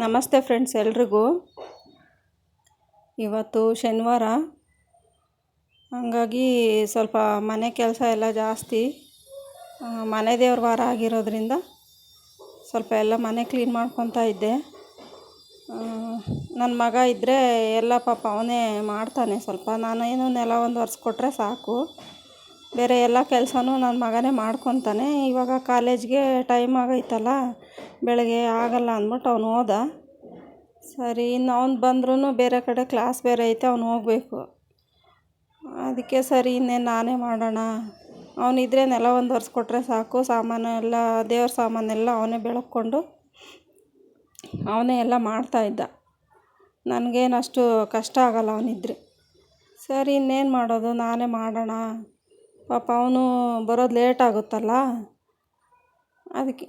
ನಮಸ್ತೆ ಫ್ರೆಂಡ್ಸ್ ಎಲ್ರಿಗೂ. ಇವತ್ತು ಶನಿವಾರ. ಹಂಗಾಗಿ ಸ್ವಲ್ಪ ಮನೆ ಕೆಲಸ ಎಲ್ಲ ಜಾಸ್ತಿ. ಮನೆ ದೇವ್ರ ವಾರ ಆಗಿರೋದ್ರಿಂದ ಸ್ವಲ್ಪ ಎಲ್ಲ ಮನೆ ಕ್ಲೀನ್ ಮಾಡ್ಕೊತಾ ಇದ್ದೆ. ನನ್ನ ಮಗ ಇದ್ದರೆ ಎಲ್ಲ ಪಾಪ ಅವನೇ ಮಾಡ್ತಾನೆ ಸ್ವಲ್ಪ. ನಾನೇನು ನೆಲ ಒಂದು ಒರೆಸ್ಕೊಟ್ರೆ ಸಾಕು. ಬೇರೆ ಎಲ್ಲ ಕೆಲಸನೂ ನನ್ನ ಮಗನೇ ಮಾಡ್ಕೊತಾನೆ. ಇವಾಗ ಕಾಲೇಜ್ಗೆ ಟೈಮ್ ಆಗೈತಲ್ಲ, ಬೆಳಗ್ಗೆ ಆಗಲ್ಲ ಅಂದ್ಬಿಟ್ಟು ಅವ್ನು ಹೋದ. ಸರಿ, ಇನ್ನು ಅವ್ನು ಬಂದ್ರೂ ಬೇರೆ ಕಡೆ ಕ್ಲಾಸ್ ಬೇರೆ ಐತೆ, ಅವ್ನು ಹೋಗಬೇಕು. ಅದಕ್ಕೆ ಸರಿ, ಇನ್ನೇನು ನಾನೇ ಮಾಡೋಣ. ಅವನಿದ್ರೆ ನೆಲ ಒಂದು ಒರೆಸ್ಕೊಟ್ರೆ ಸಾಕು. ಸಾಮಾನು ಎಲ್ಲ, ದೇವ್ರ ಸಾಮಾನೆಲ್ಲ ಅವನೇ ಬೆಳಕೊಂಡು ಅವನೇ ಎಲ್ಲ ಮಾಡ್ತಾಯಿದ್ದ ನನಗೇನು ಅಷ್ಟು ಕಷ್ಟ ಆಗಲ್ಲ ಅವನಿದ್ರೆ. ಸರಿ, ಇನ್ನೇನು ಮಾಡೋದು? ನಾನೇ ಮಾಡೋಣ. ಪಾಪ ಅವನು ಬರೋದು ಲೇಟ್ ಆಗುತ್ತಲ್ಲ? ಅದಕ್ಕೆ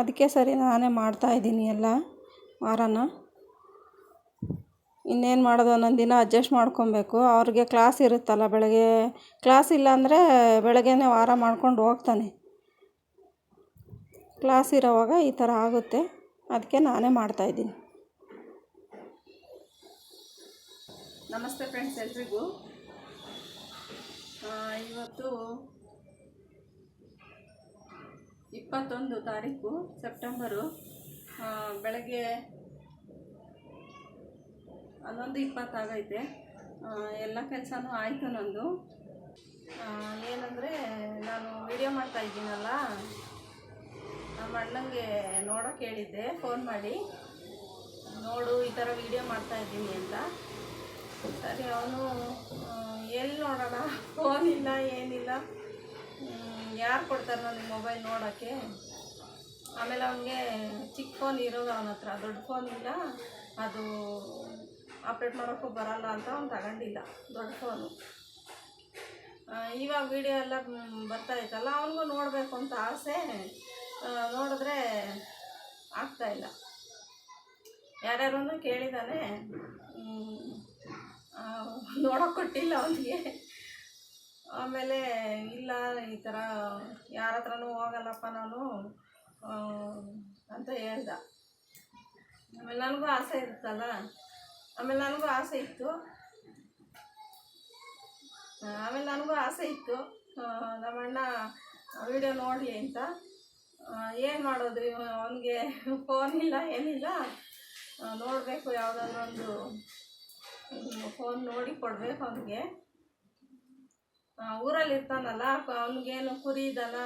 ಅದಕ್ಕೆ ಸರಿ ನಾನೇ ಮಾಡ್ತಾಯಿದ್ದೀನಿ ಎಲ್ಲ ವಾರನ. ಇನ್ನೇನು ಮಾಡೋದು? ಒಂದೊಂದು ದಿನ ಅಡ್ಜಸ್ಟ್ ಮಾಡ್ಕೊಬೇಕು. ಅವ್ರಿಗೆ ಕ್ಲಾಸ್ ಇರುತ್ತಲ್ಲ, ಬೆಳಗ್ಗೆ ಕ್ಲಾಸ್ ಇಲ್ಲಾಂದರೆ ಬೆಳಗ್ಗೆನೇ ವಾರ ಮಾಡ್ಕೊಂಡು ಹೋಗ್ತಾನೆ. ಕ್ಲಾಸ್ ಇರೋವಾಗ ಈ ಥರ ಆಗುತ್ತೆ. ಅದಕ್ಕೆ ನಾನೇ ಮಾಡ್ತಾಯಿದ್ದೀನಿ ನಮಸ್ತೆ ಫ್ರೆಂಡ್ಸ್ ಎಲ್ರಿಗೂ. ಇವತ್ತು ಇಪ್ಪತ್ತೊಂದು ತಾರೀಕು ಸೆಪ್ಟೆಂಬರು ಬೆಳಗ್ಗೆ ಹನ್ನೊಂದು ಇಪ್ಪತ್ತಾಗೈತೆ. ಎಲ್ಲ ಕೆಲಸನೂ ಆಯಿತು ನಂದು. ಏನಂದರೆ ನಾನು ವಿಡಿಯೋ ಮಾಡ್ತಾ ಇದ್ದೀನಲ್ಲ, ನಮ್ಮ ಅಣ್ಣಂಗೆ ನೋಡೋಕೆ ಹೇಳಿದ್ದೆ, ಫೋನ್ ಮಾಡಿ. ನೋಡು, ಈ ಥರ ವಿಡಿಯೋ ಮಾಡ್ತಾ ಇದ್ದೀನಿ ಅಂತ. ಸರಿ, ಅವನು ಎಲ್ಲಿ ನೋಡೋಣ? ಫೋನ್ ಇಲ್ಲ ಏನಿಲ್ಲ ಯಾರು ಕೊಡ್ತಾರೆ ನನಗೆ ಮೊಬೈಲ್ ನೋಡೋಕ್ಕೆ ಆಮೇಲೆ ಅವನಿಗೆ ಚಿಕ್ಕ ಫೋನ್ ಇರೋದು ಅವನ ಹತ್ರ. ದೊಡ್ಡ ಫೋನ್ ಇಲ್ಲ. ಅದು ಆಪ್ರೇಟ್ ಮಾಡೋಕ್ಕೂ ಬರಲ್ಲ ಅಂತ ಅವ್ನು ತಗೊಂಡಿಲ್ಲ. ದೊಡ್ಡ ಫೋನು. ಇವಾಗ ವಿಡಿಯೋ ಎಲ್ಲ ಬರ್ತಾ ಇತ್ತಲ್ಲ ಅವನಿಗೂ ನೋಡಬೇಕು ಅಂತ ಆಸೆ. ನೋಡಿದ್ರೆ ಆಗ್ತಾಯಿಲ್ಲ ಯಾರ್ಯಾರು ಕೇಳಿದ್ದಾನೆ ನೋಡೋಕೆ ಕೊಟ್ಟಿಲ್ಲ ಅವನಿಗೆ. ಆಮೇಲೆ ಇಲ್ಲ, ಈ ಥರ ಯಾರ ಹತ್ರನೂ ಹೋಗಲ್ಲಪ್ಪ ನಾನು ಅಂತ ಹೇಳ್ದ. ಆಮೇಲೆ ನನಗೂ ಆಸೆ ಇರುತ್ತಲ್ಲ? ಆಮೇಲೆ ನನಗೂ ಆಸೆ ಇತ್ತು. ಆಮೇಲೆ ನನಗೂ ಆಸೆ ಇತ್ತು. ನಮ್ಮಣ್ಣ ವಿಡಿಯೋ ನೋಡಲಿ ಅಂತ. ಏನು ಮಾಡೋದು ಅವನಿಗೆ ಫೋನ್ ಇಲ್ಲ, ಏನಿಲ್ಲ. ನೋಡಬೇಕು ಯಾವುದಾದ್ರೂ ಒಂದು ಫೋನ್ ನೋಡಿ ಕೊಡಬೇಕು ಅವನಿಗೆ. ಊರಲ್ಲಿ ಇರ್ತಾನಲ್ಲ ಅವನಿಗೇನು ಕುರಿ ದನ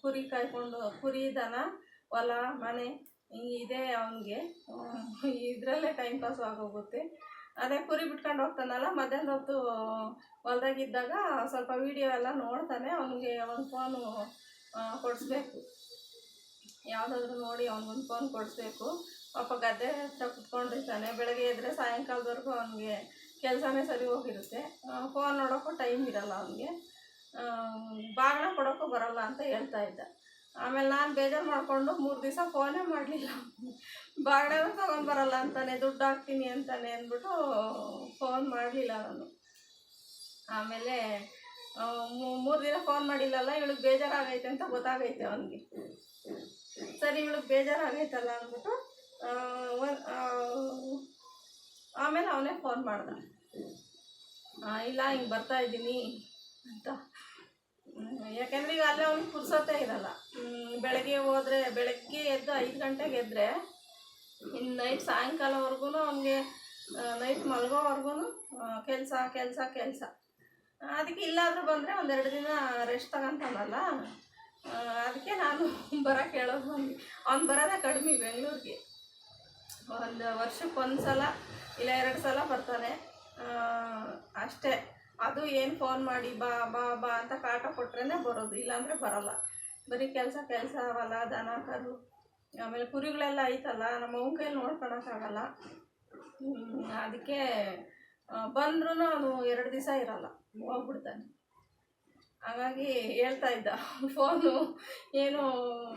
ಕುರಿ ಕಾಯ್ಕೊಂಡು, ಕುರಿ ದನ, ಹೊಲ, ಮನೆ ಇದೆ ಅವನಿಗೆ. ಇದರಲ್ಲೇ ಟೈಮ್ ಪಾಸ್ ಆಗೋಗುತ್ತೆ. ಅದೇ ಕುರಿ ಬಿಟ್ಕೊಂಡು ಹೋಗ್ತಾನಲ್ಲ, ಮಧ್ಯಾಹ್ನ ಹೊತ್ತು ಹೊಲ್ದಾಗಿದ್ದಾಗ ಸ್ವಲ್ಪ ವೀಡಿಯೋ ಎಲ್ಲ ನೋಡ್ತಾನೆ, ಅವನಿಗೆ ಒಂದು ಫೋನು ಕೊಡಿಸ್ಬೇಕು. ಯಾವುದಾದ್ರೂ ನೋಡಿ ಅವನಿಗೊಂದು ಫೋನ್ ಕೊಡಿಸ್ಬೇಕು. ಪಾಪ ಗದ್ದೆ ಹತ್ರ ಕುತ್ಕೊಂಡಿರ್ತಾನೆ ಬೆಳಗ್ಗೆ ಎದ್ದರೆ ಸಾಯಂಕಾಲದವರೆಗೂ ಅವನಿಗೆ ಕೆಲಸನೇ ಸರಿ ಹೋಗಿರುತ್ತೆ. ಫೋನ್ ನೋಡೋಕ್ಕೂ ಟೈಮ್ ಇರಲ್ಲ ಅವನಿಗೆ. ಬಾಗಿನ ಕೊಡೋಕ್ಕೂ ಬರಲ್ಲ ಅಂತ ಹೇಳ್ತಾ ಇದ್ದ. ಆಮೇಲೆ ನಾನು ಬೇಜಾರು ಮಾಡಿಕೊಂಡು ಮೂರು ದಿವಸ ಫೋನೇ ಮಾಡಲಿಲ್ಲ. ಬಾಗಿನ ತೊಗೊಂಡು ಬರಲ್ಲ ಅಂತಾನೆ, ದುಡ್ಡು ಹಾಕ್ತೀನಿ ಅಂತಾನೆ ಅಂದ್ಬಿಟ್ಟು ಫೋನ್ ಮಾಡಲಿಲ್ಲ ನಾನು ಆಮೇಲೆ ಮೂರು ದಿನ ಫೋನ್ ಮಾಡಿಲ್ಲಲ್ಲ, ಇವಳಿಗೆ ಬೇಜಾರಾಗೈತೆ ಅಂತ ಗೊತ್ತಾಗೈತೆ ಅವನಿಗೆ. ಸರಿ, ಇವಳಿಗೆ ಬೇಜಾರಾಗೈತಲ್ಲ ಅಂದ್ಬಿಟ್ಟು ಆಮೇಲೆ ಅವನೇ ಫೋನ್ ಮಾಡ್ದ. ಇಲ್ಲ, ಹಿಂಗೆ ಬರ್ತಾ ಇದ್ದೀನಿ ಅಂತ. ಯಾಕೆಂದ್ರೆ ಈಗ ಅಲ್ಲೇ ಅವ್ನಿಗೆ ಪುರ್ಸೊತ್ತೇ ಇರಲ್ಲ. ಬೆಳಗ್ಗೆ ಹೋದರೆ, ಬೆಳಗ್ಗೆ ಎದ್ದು ಐದು ಗಂಟೆಗೆ ಎದ್ದರೆ ಇನ್ನು ನೈಟ್ ಸಾಯಂಕಾಲವರೆಗೂ ಅವನಿಗೆ ನೈಟ್ ಮಲಗೋವರೆಗೂ ಕೆಲಸ ಕೆಲಸ ಕೆಲಸ. ಅದಕ್ಕೆ ಇಲ್ಲಾದರೂ ಬಂದರೆ ಒಂದೆರಡು ದಿನ ರೆಸ್ಟ್ ತಗೊಂತಾನಲ್ಲ. ಅದಕ್ಕೆ ನಾನು ಬರೋಕ್ಕೆ ಹೇಳೋದು ಅವ್ನು ಬರೋದೇ ಕಡಿಮೆ ಬೆಂಗಳೂರಿಗೆ. ಒಂದು ವರ್ಷಕ್ಕೆ ಒಂದು ಸಲ ಇಲ್ಲ ಎರಡು ಸಲ ಬರ್ತಾನೆ ಅಷ್ಟೇ. ಅದು ಏನು ಫೋನ್ ಮಾಡಿ ಬಾ ಬಾ ಬಾ ಅಂತ ಕಾಟ ಕೊಟ್ರೇ ಬರೋದು, ಇಲ್ಲಾಂದರೆ ಬರಲ್ಲ. ಬರೀ ಕೆಲಸ ಕೆಲಸ ಅವಲ್ಲ ದನ, ಕರು. ಆಮೇಲೆ ಕುರಿಗಳೆಲ್ಲ ಐತಲ್ಲ, ನಮ್ಮ ಅವ್ನ ಕೈಲಿ ನೋಡ್ಕೊಳಕ್ಕಾಗಲ್ಲ. ಅದಕ್ಕೆ ಬಂದ್ರೂ ಅವನು ಎರಡು ದಿವಸ ಇರಲ್ಲ, ಹೋಗ್ಬಿಡ್ತಾನೆ. ಹಾಗಾಗಿ ಹೇಳ್ತಾ ಇದ್ದ ಫೋನು ಏನು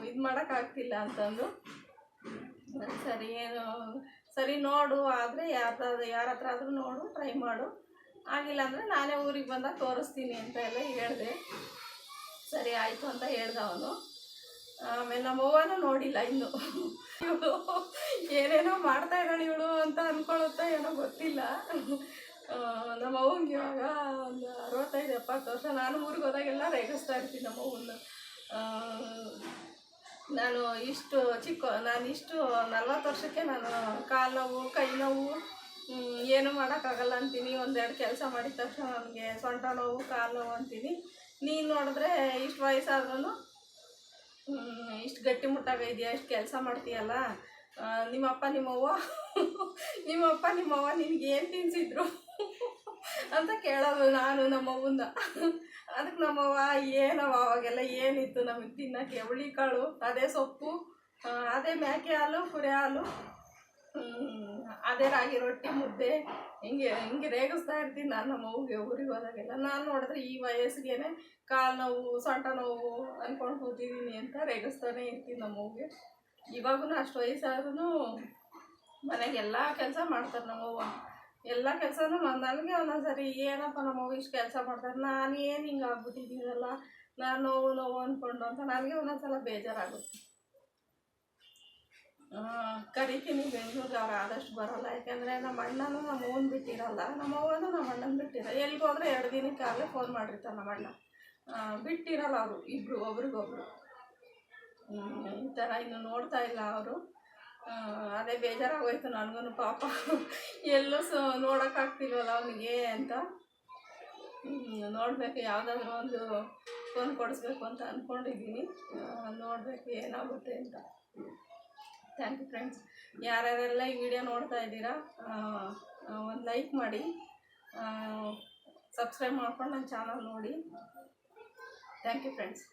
ಇದು ಮಾಡೋಕ್ಕಾಗ್ತಿಲ್ಲ ಅಂತಂದು. ಸರಿ, ಏನು, ಸರಿ ನೋಡು, ಆದರೆ ಯಾರ್ದಾದ್ರು ಯಾರ ಹತ್ರ ಆದರೂ ನೋಡು ಟ್ರೈ ಮಾಡು. ಆಗಿಲ್ಲ ಅಂದರೆ ನಾನೇ ಊರಿಗೆ ಬಂದಾಗ ತೋರಿಸ್ತೀನಿ ಅಂತ ಎಲ್ಲ ಹೇಳಿದೆ. ಸರಿ, ಆಯಿತು ಅಂತ ಹೇಳ್ದ ಅವನು. ಆಮೇಲೆ ಆಮೇಲೆ ನಮ್ಮ ಅವ್ವನು ನೋಡಿಲ್ಲ ಇನ್ನು. ಇವಳು ಏನೇನೋ ಮಾಡ್ತಾ ಇದ್ದಾಳೆ ಇವಳು ಅಂತ ಅನ್ಕೊಳ್ಳುತ್ತಾ ಏನೋ ಗೊತ್ತಿಲ್ಲ. ನಮ್ಮ ಅವ್ವಂಗೆ ಇವಾಗ ಒಂದು ಅರವತ್ತೈದು, ಎಪ್ಪತ್ತು ವರ್ಷ. ನಾನು ಊರಿಗೆ ಹೋದಾಗೆಲ್ಲ ರೇಗಿಸ್ತಾ ಇರ್ತೀನಿ ನಮ್ಮ ಅವ್ವನ್ನ. ನಾನು ಇಷ್ಟು ಚಿಕ್ಕ, ನಾನು ಇಷ್ಟು ನಲ್ವತ್ತು ವರ್ಷಕ್ಕೆ ನಾನು ಕಾಲು ನೋವು ಕೈ ನೋವು ಏನೂ ಮಾಡೋಕ್ಕಾಗಲ್ಲ ಅಂತೀನಿ. ಒಂದೆರಡು ಕೆಲಸ ಮಾಡಿದ ತಕ್ಷಣ ನನಗೆ ಸೊಂಟ ನೋವು, ಕಾಲು ನೋವು ಅಂತೀನಿ. ನೀನು ನೋಡಿದ್ರೆ ಇಷ್ಟು ವಯಸ್ಸಾದ್ರೂ ಇಷ್ಟು ಗಟ್ಟಿ ಮುಟ್ಟಾಗಿದೆಯಾ ಇಷ್ಟು ಕೆಲಸ ಮಾಡ್ತೀಯಲ್ಲ? ನಿಮ್ಮಪ್ಪ ನಿಮ್ಮವ್ವ ನಿಮ್ಮಪ್ಪ ನಿಮ್ಮವ್ವ ನಿನಗೇನು ತಿನ್ಸಿದ್ರು? ಅಂತ ಕೇಳೋದು ನಾನು ನಮ್ಮವ್ವನ್ನ ಅದಕ್ಕೆ ನಮ್ಮವ್ವ ಏನವ ಅವಾಗೆಲ್ಲ ಏನಿತ್ತು ನಮಗೆ ತಿನ್ನೋಕ್ಕೆ ಹುಳಿಕಾಳು ಅದೇ ಸೊಪ್ಪು ಅದೇ ಮೇಕೆ ಹಾಲು ಕುರಿ ಹಾಲು ಅದೇ ರಾಗಿ ರೊಟ್ಟಿ ಮುದ್ದೆ. ಹಿಂಗೆ ಹಿಂಗೆ ರೇಗಿಸ್ತಾ ಇರ್ತೀನಿ ನಾನು ನಮ್ಮ ಅವ್ಗೆ ಊರಿಗೆ ಹೋದಾಗೆಲ್ಲ. ನಾನು ನೋಡಿದ್ರೆ ಈ ವಯಸ್ಸಿಗೆ ಕಾಲು ನೋವು, ಸೊಂಟ ನೋವು ಅಂದ್ಕೊಂಡು ಕೂತಿದ್ದೀನಿ ಅಂತ ರೇಗಿಸ್ತಾನೆ ಇರ್ತೀನಿ ನಮ್ಮ ಅವ್ಗೆ ಇವಾಗೂ ಅಷ್ಟು ವಯಸ್ಸಾದ್ರೂ ಮನೆಗೆಲ್ಲ ಕೆಲಸ ಮಾಡ್ತಾರೆ ನಮ್ಮವ್ವ ಎಲ್ಲ ಕೆಲಸನೂ ನನಗೆ ಒಂದೊಂದ್ಸರಿ, ಏನಪ್ಪ ನಮ್ಮವ್ವ ಇಷ್ಟು ಕೆಲಸ ಮಾಡ್ತಾರೆ, ನಾನು ಏನು ಹಿಂಗೆ ಆಗ್ಬಿಟ್ಟಿದ್ದೀನಲ್ಲ, ನಾನು ನೋವು ನೋವು ಅಂದ್ಕೊಂಡು ಅಂತ ನನಗೆ ಒಂದೊಂದ್ಸಲ ಬೇಜಾರಾಗುತ್ತೆ. ಕರಿತೀನಿ ಬೆಂಗಳೂರಿಗೆ ಅವ್ರು ಆದಷ್ಟು ಬರೋಲ್ಲ, ಯಾಕೆಂದರೆ ನಮ್ಮ ಅಣ್ಣನೂ ನಮ್ಮ ಅವ್ವನ ಬಿಟ್ಟಿರಲ್ಲ, ನಮ್ಮ ಅವ್ವನೂ ನಮ್ಮ ಅಣ್ಣನ ಬಿಟ್ಟಿರ ಎಲ್ಲಿಗೋದ್ರೆ ಎರಡು ದಿನಕ್ಕೆ ಆಗಲೇ ಫೋನ್ ಮಾಡಿರ್ತಾರೆ ನಮ್ಮ ಅಣ್ಣ. ಬಿಟ್ಟಿರಲ್ಲ ಅವರು ಇಬ್ಬರು ಒಬ್ರಿಗೊಬ್ರು. ಈ ಥರ ಇನ್ನು ನೋಡ್ತಾ ಇಲ್ಲ ಅವರು. ಅದೇ ಬೇಜಾರಾಗೋಯ್ತು ನನಗೂ ಪಾಪ. ಎಲ್ಲೂ ಸ ನೋಡೋಕ್ಕಾಗ್ತಿಲ್ವಲ್ಲ ಅವನಿಗೆ ಅಂತ. ನೋಡಬೇಕು, ಯಾವುದಾದ್ರೂ ಒಂದು ಫೋನ್ ಕೊಡಿಸ್ಬೇಕು ಅಂತ ಅಂದ್ಕೊಂಡಿದ್ದೀನಿ ನೋಡಬೇಕು ಏನಾಗುತ್ತೆ ಅಂತ. ಥ್ಯಾಂಕ್ ಯು ಫ್ರೆಂಡ್ಸ್ ಯಾರ್ಯಾರೆಲ್ಲ ಈ ವಿಡಿಯೋ ನೋಡ್ತಾ ಇದ್ದೀರಾ ಒಂದು ಲೈಕ್ ಮಾಡಿ. ಸಬ್ಸ್ಕ್ರೈಬ್ ಮಾಡ್ಕೊಂಡು ನನ್ನ ಚಾನಲ್ ನೋಡಿ. Thank you friends